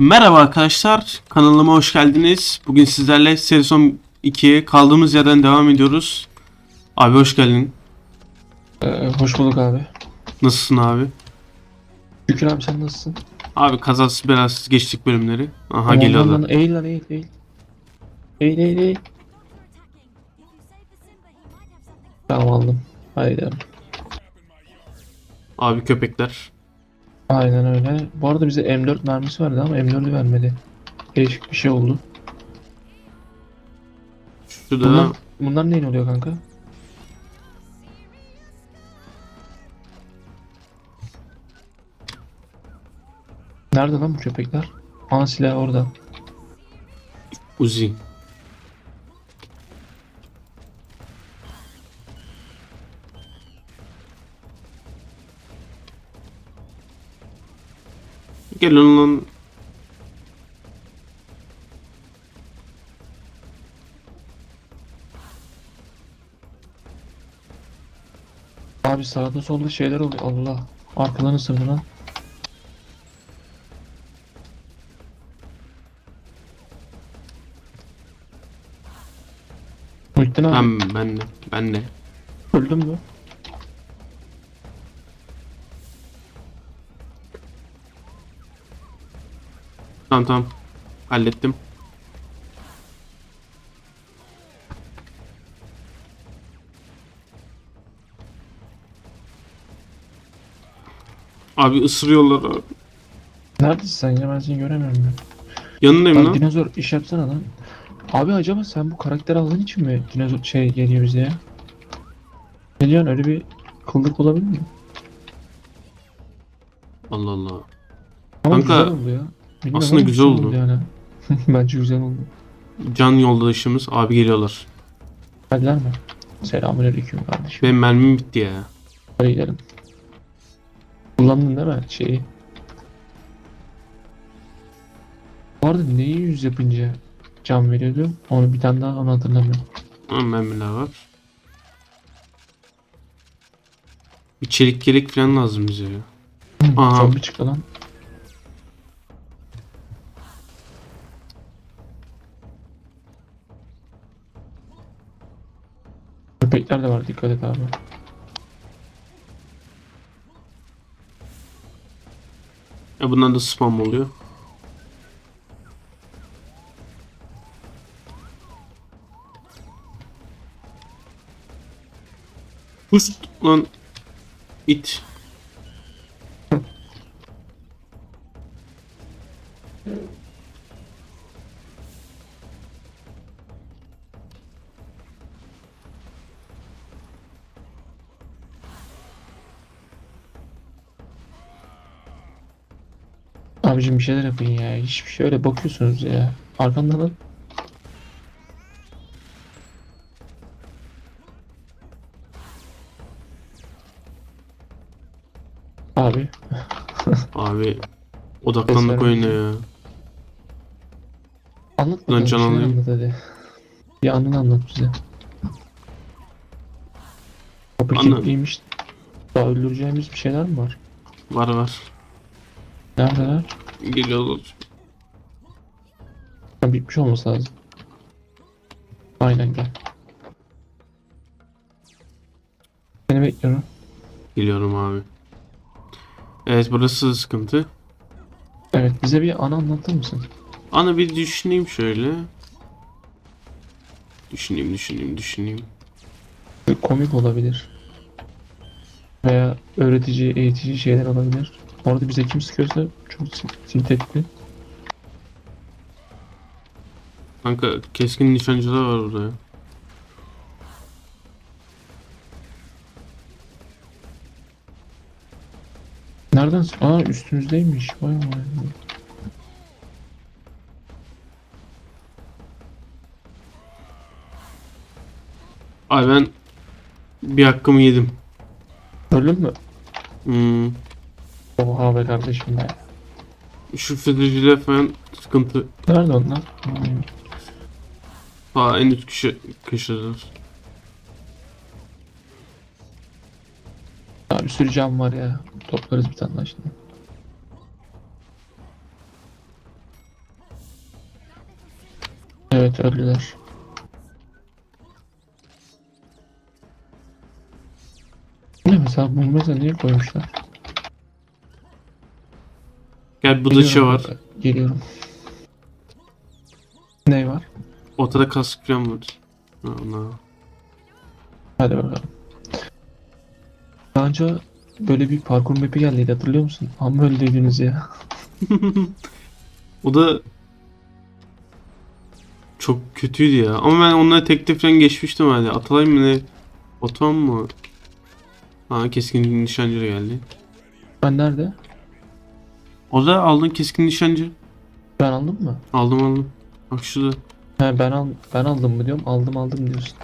Merhaba arkadaşlar, kanalıma hoş geldiniz. Bugün sizlerle Serison 2'ye kaldığımız yerden devam ediyoruz. Abi hoş geldin. Ee, hoş bulduk abi. Nasılsın abi? Şükür abi sen nasılsın? Abi kazasız belasız geçtik bölümleri. Aha Aman geliyorlar. lan, Eğil lan eğil eğil. Eğil eğil eğil. Tamam aldım. Haydi. Abi köpekler. Aynen öyle. Bu arada bize M4 mermisi vardı ama M4'ü vermedi. Değişik bir şey oldu. Şurada Bunlar, bunlar neyin oluyor kanka? Nerede lan bu köpekler? Ana silah orada. Uzi. Gelin lan. Abi sağda solda şeyler oluyor. Allah. Arkadan ısırdı lan. Muhittin abi. Ben, ben de. Ben de. Öldün mü? Tamam tamam. Hallettim. Abi ısırıyorlar abi. Neredesin sen ya ben seni göremiyorum ya. Yanındayım Lan lan. dinozor iş yapsana lan. Abi acaba sen bu karakter aldığın için mi dinozor şey geliyor bize ya? Ne diyorsun öyle bir kıllık olabilir mi? Allah Allah. Ama Kanka, güzel oldu ya. Bilmiyorum aslında güzel oldu. yani. Bence güzel oldu. Can yoldaşımız abi geliyorlar. Geldiler mi? Selamünaleyküm kardeşim. Benim mermim bitti ya. Hadi gidelim. Kullandın değil mi şeyi? Bu arada neyi yüz yapınca can veriyordu? Onu bir tane daha onu hatırlamıyorum. Ama mermiler var. Bir çelik gerek falan lazım bize ya. Aha. Zombi çıktı lan. Köpekler de var dikkat et abi. E bundan da spam oluyor. Pust lan it. Bir şeyler yapın ya. Hiçbir şey öyle bakıyorsunuz ya. Arkamda lan. Abi Abi odaklandık oyuna ya. anlat Lan bakalım. bir can anlat hadi. Bir anını anlat bize. Kapı Anla- kilitliymiş. Daha öldüreceğimiz bir şeyler mi var? Var var. Neredeler? Geliyorlar. Ha, bitmiş olması lazım. Aynen gel. Seni bekliyorum. Geliyorum abi. Evet burası sıkıntı. Evet bize bir ana anlatır mısın? Ana bir düşüneyim şöyle. Düşüneyim düşüneyim düşüneyim. Komik olabilir. Veya öğretici, eğitici şeyler olabilir. Orada bize kim sıkıyorsa çok sin- sintetli. Kanka keskin nişancılar var burada ya. Nereden? Aa üstümüzdeymiş. Vay vay. vay. Ay ben bir hakkımı yedim. Öldün mü? Hmm. Oha be kardeşim be. Şu füzeciler falan sıkıntı. Nerede onlar? Hmm. Ha en üst köşe, köşeler. Ya bir sürü cam var ya. Toplarız bir tane daha şimdi. Evet öldüler. Ne mesela bunu mesela niye koymuşlar? Gel bu da şey var. Geliyorum. Ne var? Ortada kask falan var. Allah. Hadi bakalım. Daha önce böyle bir parkur map'i geldiydi hatırlıyor musun? Amma öldüydünüz ya. O da çok kötüydü ya. Ama ben onları tek falan geçmiştim hadi. Atalay mı ne? Batuhan mı? Ha keskin nişancı geldi. Ben nerede? O da aldın keskin nişancı. Ben aldım mı? Aldım aldım. Bak şurada. He ben al ben aldım mı diyorum. Aldım aldım diyorsun.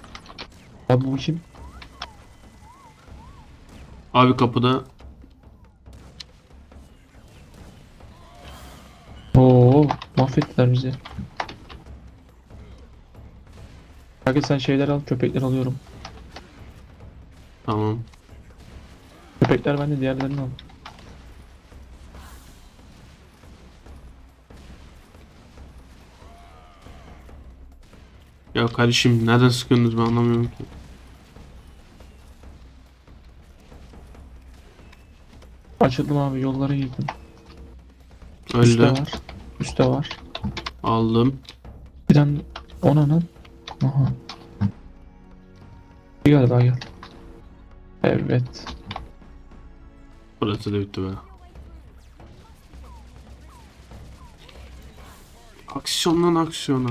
Abi bu kim? Abi kapıda. Oo mahvettiler bizi. Kanka sen şeyler al köpekler alıyorum. Tamam. Köpekler bende diğerlerini al. Ya kardeşim nereden sıkıyorsunuz ben anlamıyorum ki. Açıldım abi yollara girdim. Üste Öldü. var. Üste var. Aldım. Bir tane ona lan. Aha. Bir galiba gel. Evet. Burası da bitti be. Aksiyondan aksiyona.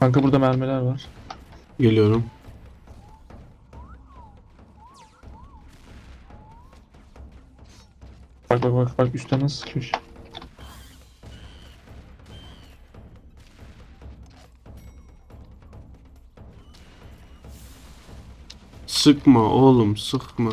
Kanka burada mermiler var. Geliyorum. Bak bak bak bak üstte nasıl sıkıyor. Sıkma oğlum sıkma.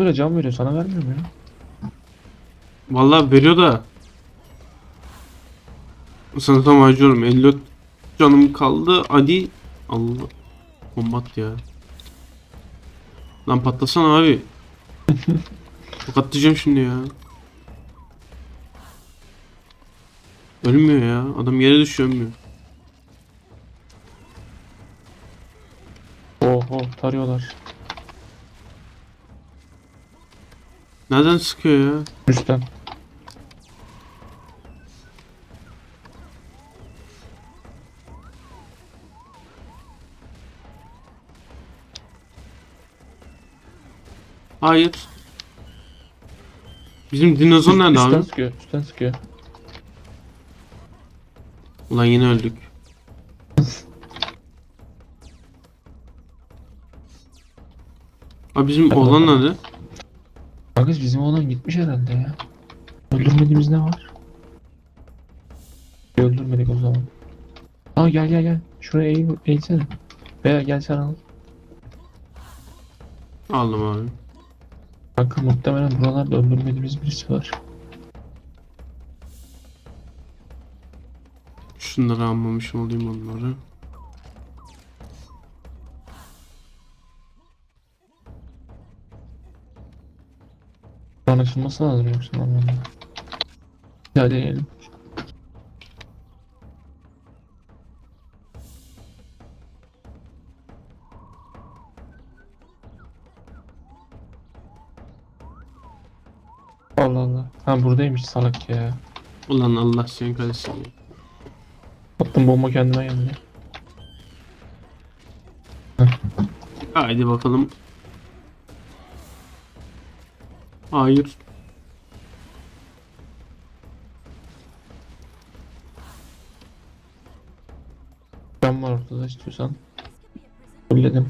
Habire can veriyor sana vermiyor mu ya? Vallahi veriyor da. Sana tam acıyorum. 54 canım kaldı. Hadi. Allah. Bombat ya. Lan patlasana abi. Tokatlayacağım şimdi ya. Ölmüyor ya. Adam yere düşüyor ölmüyor. Oho tarıyorlar. Nereden sıkıyor ya? Üstten. Hayır. Bizim dinozor nerede üstten abi? sıkıyor. Üstten sıkıyor. Ulan yine öldük. Abi bizim oğlan nerede? Kanka bizim oğlan gitmiş herhalde ya. Öldürmediğimiz ne var? Öldürmedik o zaman. Aa gel gel gel. Şuraya eğil, eğilsene. Veya gel sen al. Aldım abi. Kanka muhtemelen buralarda öldürmediğimiz birisi var. Şunları almamışım olayım onları. Açılması lazım yoksa normalde. Daha deneyelim. Allah Allah. Ha buradaymış salak ya. Ulan Allah seni kahretsin. ya. Attım bomba kendime geldi. Haydi bakalım. Hayır. Ben var ortada istiyorsan. Fulledim.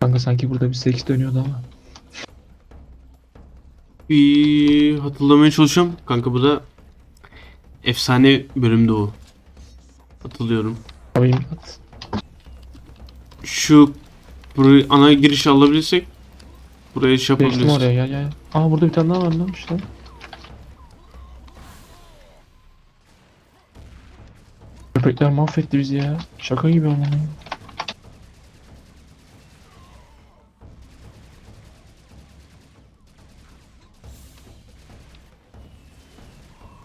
Kanka sanki burada bir 8 dönüyordu ama. Bir hatırlamaya çalışıyorum. Kanka bu da efsane bölümde o. Hatırlıyorum. Abi imdat. Şu burayı ana girişi alabilirsek buraya şey Geçtim yapabiliriz. oraya gel gel. Aa burada bir tane daha var lan işte. Köpekler mahvetti bizi ya. Şaka gibi ama.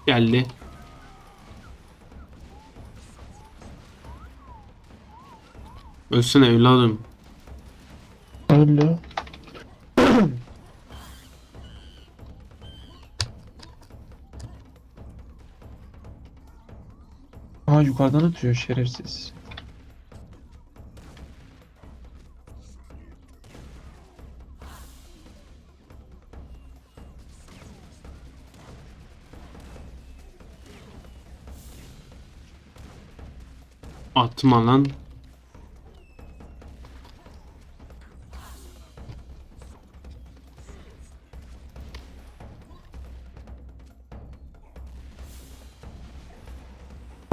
Geldi. Ölsene evladım. Öldü. Aa yukarıdan atıyor şerefsiz. Atma lan.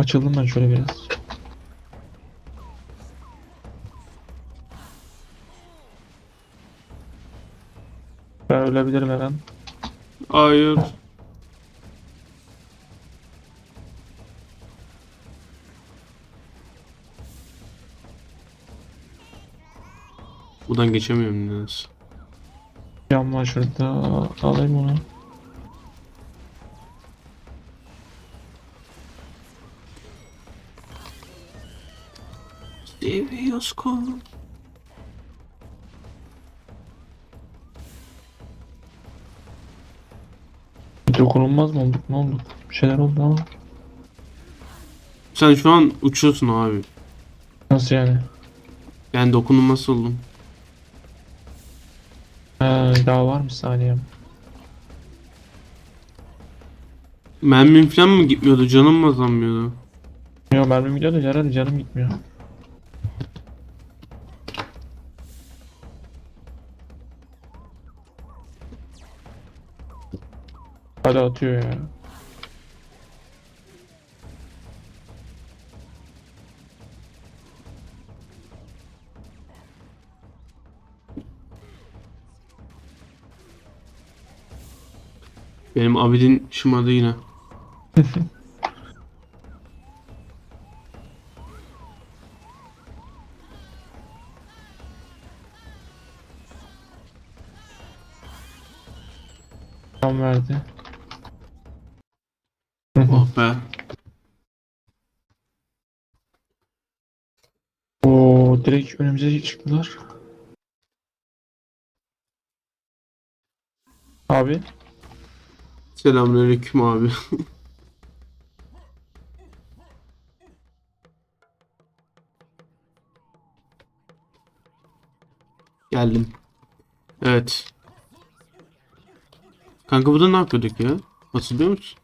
Açıldım ben şöyle biraz. Ben ölebilirim her an. Hayır. Buradan geçemiyorum nedense. Cam var şurada. Alayım onu. Kol. Dokunulmaz mı olduk? Ne olduk? Bir şeyler oldu ama. Sen şu an uçuyorsun abi. Nasıl yani? Yani dokunulması oldum. Ha, daha var mı saniyem? Mermim falan mı gitmiyordu? Canım mı azalmıyordu? Yok mermim gidiyor da herhalde canım gitmiyor. Hadi atıyor ya. Benim Abidin şımadı yine. Tam verdi. Hı hı. Oh be. Direkt önümüze çıktılar. Abi Selamünaleyküm abi. Geldim. Evet. Kanka burada ne yapıyorduk ya? Hatırlıyor musun?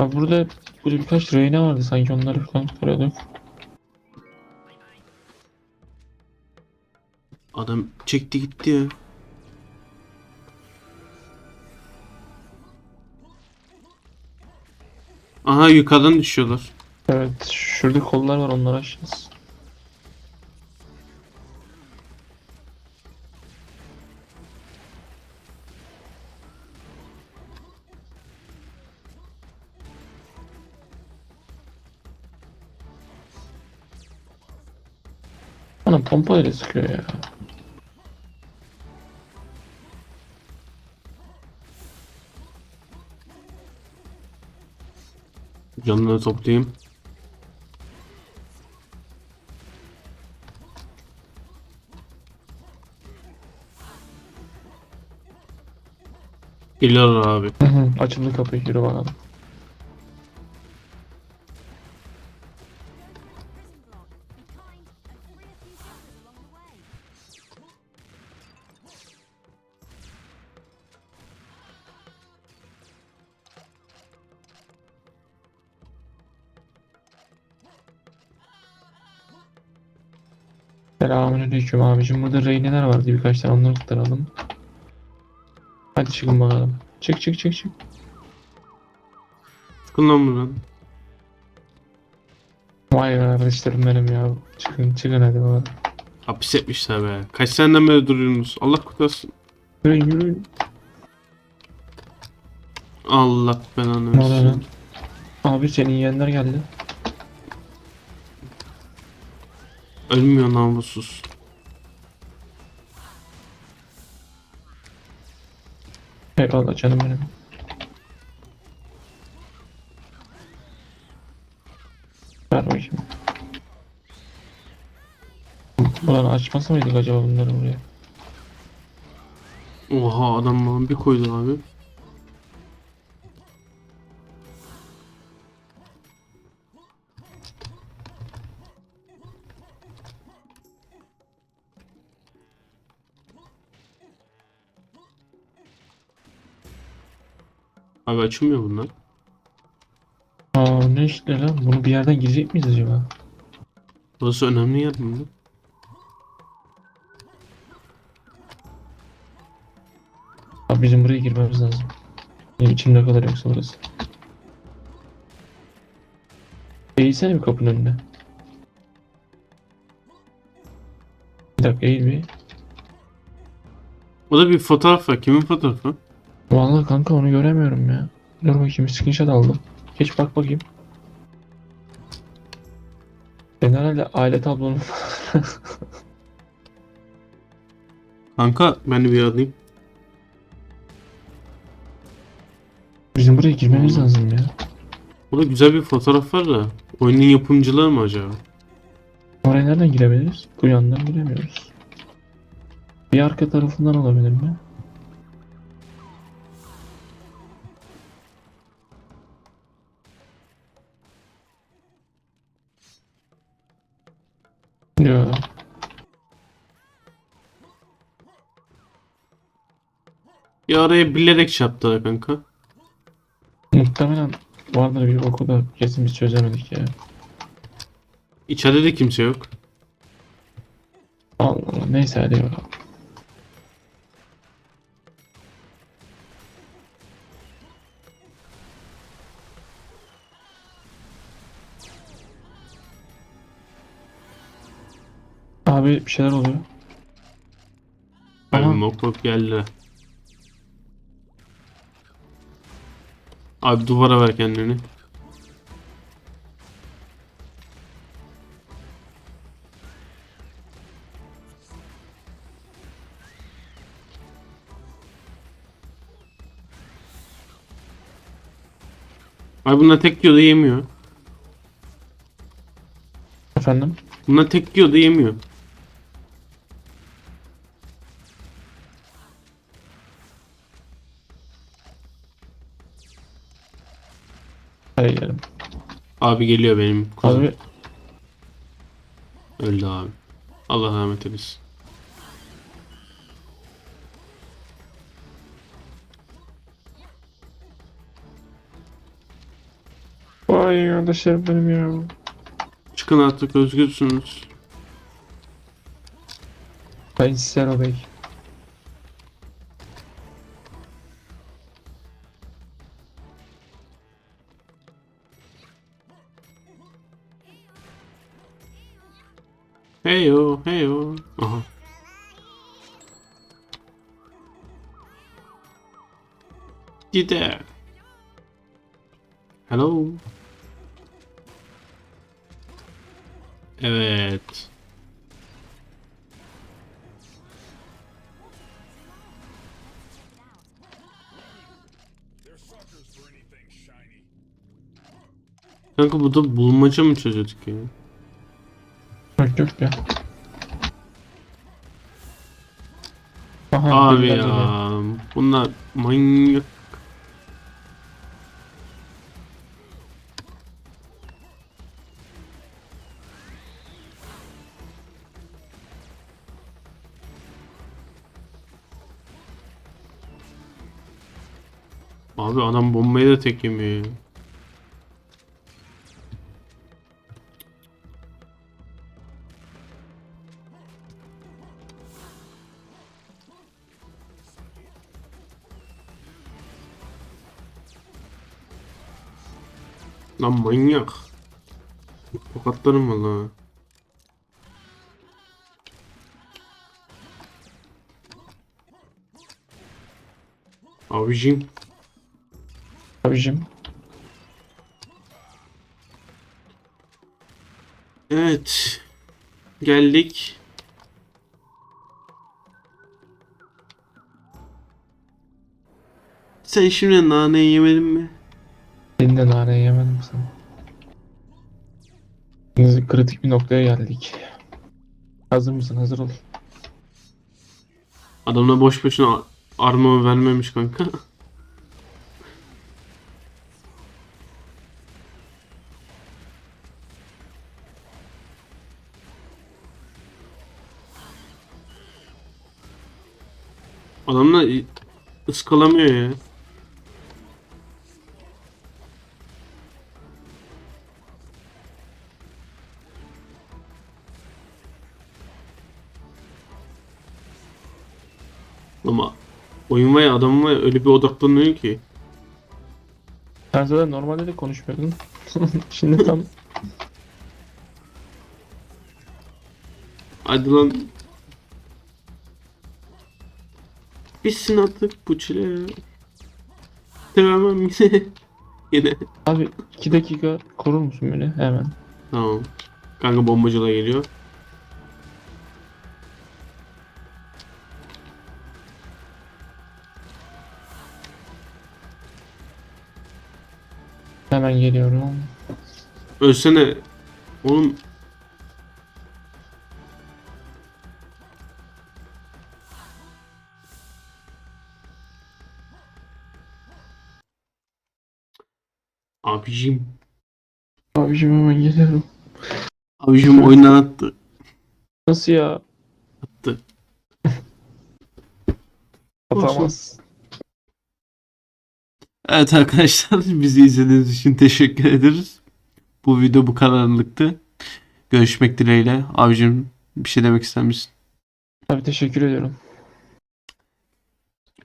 Burada burada birkaç reyne vardı sanki onları falan kuruyorduk. Adam çekti gitti ya. Aha yukarıdan düşüyorlar. Evet şurada kollar var onları aşacağız. Bana pompa ile sıkıyor ya. Canını toplayayım. Geliyorlar abi. Açıldı kapı yürü bakalım. Selamünaleyküm abicim. Burada reyneler vardı birkaç tane onları kurtaralım. Hadi çıkın bakalım. Çık çık çık çık. Çıkın lan buradan. Vay be kardeşlerim benim ya. Çıkın çıkın hadi bakalım. Hapis etmişler be. Kaç seneden beri duruyorsunuz? Allah kurtarsın. Yürüyün yürüyün. Allah belanı versin. Abi senin yeğenler geldi. Ölmüyor namussuz. Eyvallah canım benim. Ver bakayım. Ulan açmasa mıydık acaba bunları buraya? Oha adam bana bir koydu abi. Abi açılmıyor bunlar. Aa ne işte lan? Bunu bir yerden girecek miyiz acaba? Burası önemli yer mi? Abi bizim buraya girmemiz lazım. Benim içimde kalır yoksa burası. Eğilsene bir kapının önüne. Bir dakika eğil bir. O da bir fotoğraf var. Kimin fotoğrafı? Vallahi kanka onu göremiyorum ya. Dur bakayım screenshot aldım. Geç bak bakayım. Ben herhalde aile tablonu Kanka ben de bir alayım. Bizim buraya girmemiz Hmm. lazım ya. Burada güzel bir fotoğraf var da. Oyunun yapımcıları mı acaba? Oraya nereden girebiliriz? Bu yandan giremiyoruz. Bir arka tarafından olabilir mi? Ya araya bilerek çarptılar kanka. Muhtemelen vardır bir oku da kesin biz çözemedik ya. İçeride de kimse yok. Allah Allah neyse hadi bakalım. Abi bir şeyler oluyor. Abi Aha. mok mok geldiler. Abi duvara ver kendini. Abi bunlar tek yiyor da yemiyor. Efendim? Bunlar tek yiyor da yemiyor. Hadi gidelim. Abi geliyor benim kuzum. Abi Öldü abi. Allah rahmet eylesin. Vay kardeşlerim benim ya. Çıkın artık özgürsünüz. Ben Sero Bey. Heyo heyo. Aha. Gider. Hello. Evet. Kanka bu da bulmaca mı çözüyorduk ya? Yok yok ya. Abi ya bunlar manyak. Abi adam bombayı da tek yemiyor Lan manyak. Tokatlarım valla. Abicim. Abicim. Evet. Geldik. Sen şimdi nane yemedin mi? Senin de nane yemedim sen. Biz kritik bir noktaya geldik. Hazır mısın? Hazır ol. Adamla boş boşuna armor vermemiş kanka. Adamla ıskalamıyor ya. Ama oyun var ya adam var ya öyle bir odaklanıyor ki. Sen zaten normalde de konuşmuyordun. Şimdi tam Hadi lan. Bitsin artık bu çile. Tamam yine. yine. abi 2 dakika korur musun beni? Hemen. Tamam. Kanka bombacıla geliyor. Hemen geliyorum. Ölsene. Oğlum. Abicim. Abicim hemen geliyorum. Abicim oyundan attı. Nasıl ya? Attı. Atamaz. Evet arkadaşlar bizi izlediğiniz için teşekkür ederiz. Bu video bu kadarlıktı. Görüşmek dileğiyle. Abicim bir şey demek ister misin? Abi teşekkür ediyorum.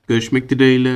Görüşmek dileğiyle.